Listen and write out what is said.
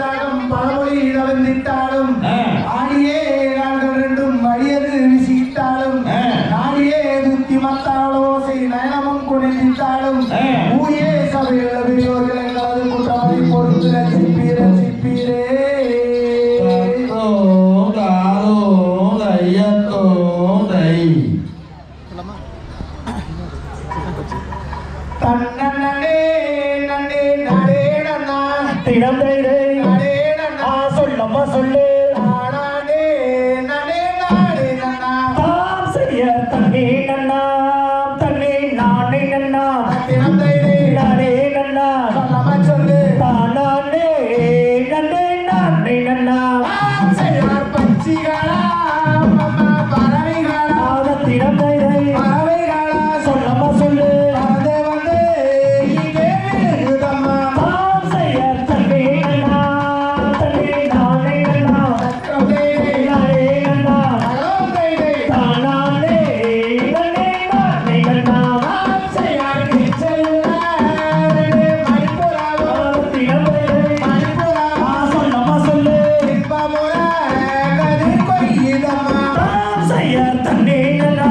ராகம் பழமொழி இடவந்தித்தாலும் ஆடியே நாங்கள் ரெண்டும் வழியது விசித்தாலும் நாடியே துத்தி மத்தாலோசை நயனமும் குறைந்தித்தாலும் ஊயே சபையில் பெரியோர்கள் எங்களது குற்றமதி பொறுத்து ரசிப்பீர் ரசிப்பீரே தன்னே நன்னே நடே நன்னா ஆசிரியர் தம்பி நன்னா ನೇಯಲಾ